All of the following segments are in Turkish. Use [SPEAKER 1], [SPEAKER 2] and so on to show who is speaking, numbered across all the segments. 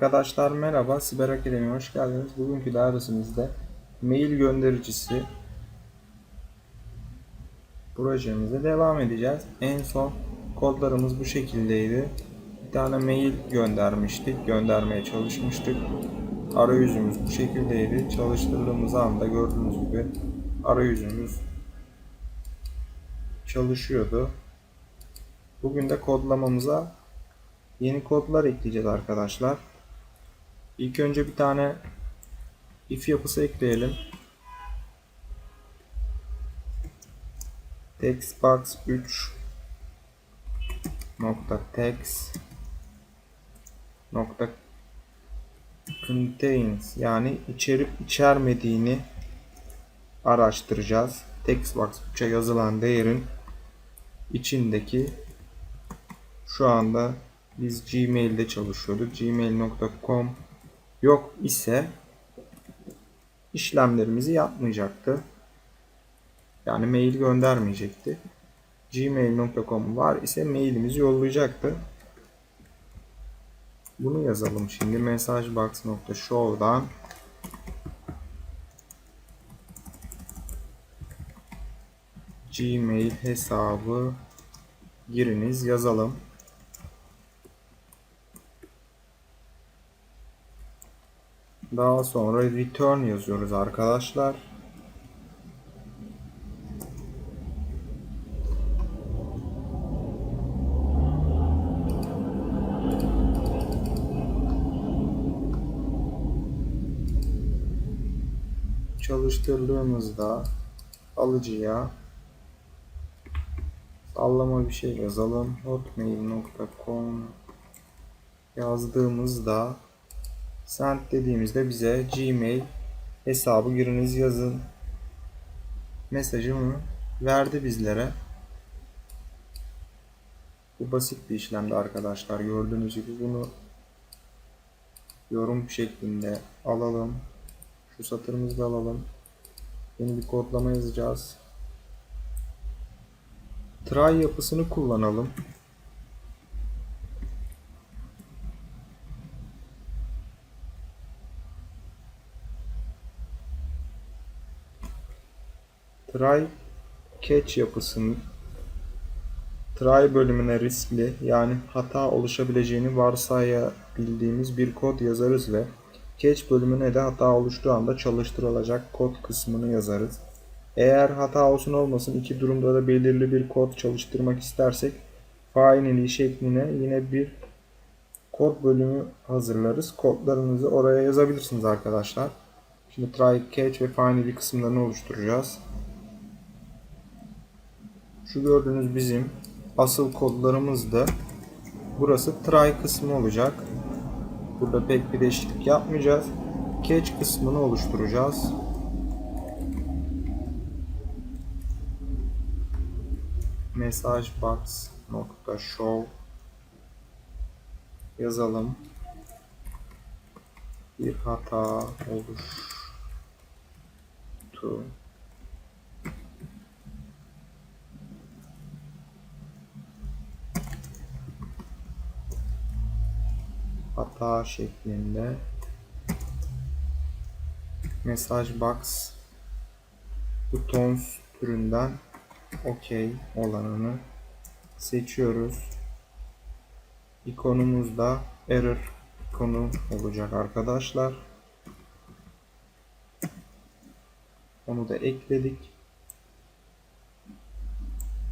[SPEAKER 1] Arkadaşlar merhaba, Siber Akademi'ye hoş geldiniz. Bugünkü dersimizde mail göndericisi projemize devam edeceğiz. En son kodlarımız bu şekildeydi. Bir tane mail göndermiştik, göndermeye çalışmıştık. Arayüzümüz bu şekildeydi. Çalıştırdığımız anda gördüğünüz gibi arayüzümüz çalışıyordu. Bugün de kodlamamıza yeni kodlar ekleyeceğiz arkadaşlar. İlk önce bir tane if yapısı ekleyelim. Textbox 3 nokta text nokta contains yani içerip içermediğini araştıracağız. Textbox 3'e yazılan değerin içindeki şu anda biz Gmail'de çalışıyorduk. Gmail.com yok ise işlemlerimizi yapmayacaktı. Yani mail göndermeyecekti. Gmail.com var ise mailimizi yollayacaktı. Bunu yazalım şimdi messagebox.show'dan Gmail hesabı giriniz yazalım. Daha sonra return yazıyoruz arkadaşlar. Çalıştırdığımızda alıcıya sallama bir şey yazalım. hotmail.com yazdığımızda send dediğimizde bize Gmail hesabı giriniz yazın mesajımı verdi bizlere. Bu basit bir işlemdi arkadaşlar. Gördüğünüz gibi bunu yorum şeklinde alalım. Şu satırımızı da alalım. Yeni bir kodlama yazacağız. Try yapısını kullanalım. Try catch yapısının try bölümüne riskli yani hata oluşabileceğini varsayabildiğimiz bir kod yazarız ve catch bölümüne de hata oluştuğu anda çalıştırılacak kod kısmını yazarız. Eğer hata olsun olmasın iki durumda da belirli bir kod çalıştırmak istersek finally şekline yine bir kod bölümü hazırlarız. Kodlarınızı oraya yazabilirsiniz arkadaşlar. Şimdi try, catch ve finally kısımlarını oluşturacağız. Şu gördüğünüz bizim asıl kodlarımız da burası try kısmı olacak. Burada pek bir değişiklik yapmayacağız. Catch kısmını oluşturacağız. messagebox.show yazalım. Bir hata oluştu. Hata şeklinde mesaj box buttons türünden OK olanını seçiyoruz. İkonumuz da error ikonu olacak arkadaşlar. Onu da ekledik.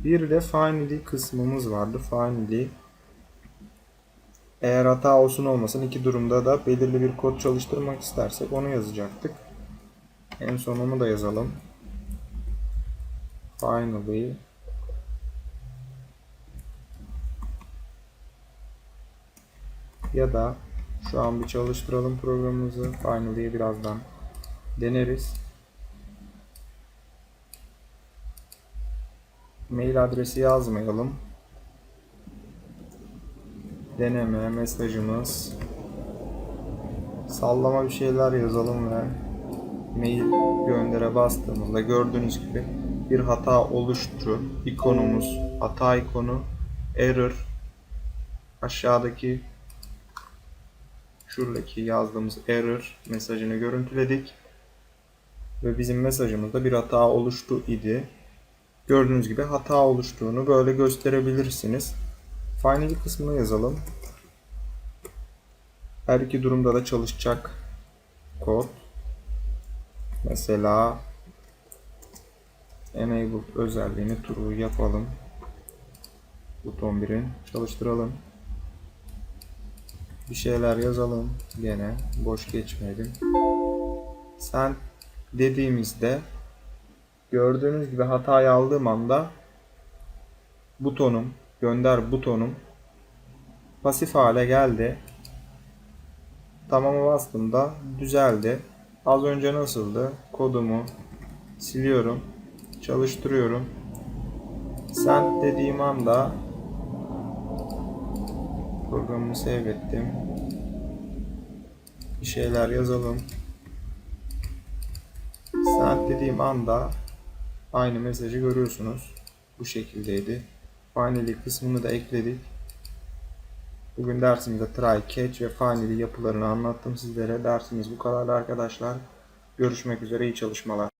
[SPEAKER 1] Bir de finally kısmımız vardı. Finally eğer hata olsun olmasın iki durumda da belirli bir kod çalıştırmak istersek onu yazacaktık. En son onu da yazalım. Finally ya da şu an bir çalıştıralım programımızı. Finaly'yi birazdan deneriz. Mail adresi yazmayalım deneme mesajımız sallama bir şeyler yazalım ve mail göndere bastığımızda gördüğünüz gibi bir hata oluştu. İkonumuz hata ikonu error aşağıdaki şuradaki yazdığımız error mesajını görüntüledik. Ve bizim mesajımızda bir hata oluştu idi. Gördüğünüz gibi hata oluştuğunu böyle gösterebilirsiniz. Finally kısmına yazalım. Her iki durumda da çalışacak kod. Mesela enable özelliğini true yapalım. Buton 1'in çalıştıralım. Bir şeyler yazalım. Gene boş geçmeyelim. Sen dediğimizde gördüğünüz gibi hatayı aldığım anda butonum, gönder butonum pasif hale geldi. Tamam'a bastığımda düzeldi. Az önce nasıldı? Kodumu siliyorum. Çalıştırıyorum. Send dediğim anda programımı save ettim. Bir şeyler yazalım. Send dediğim anda aynı mesajı görüyorsunuz. Bu şekildeydi. Finally kısmını da ekledik. Bugün dersimizde try, catch ve finally yapılarını anlattım sizlere. Dersimiz bu kadar arkadaşlar. Görüşmek üzere, iyi çalışmalar.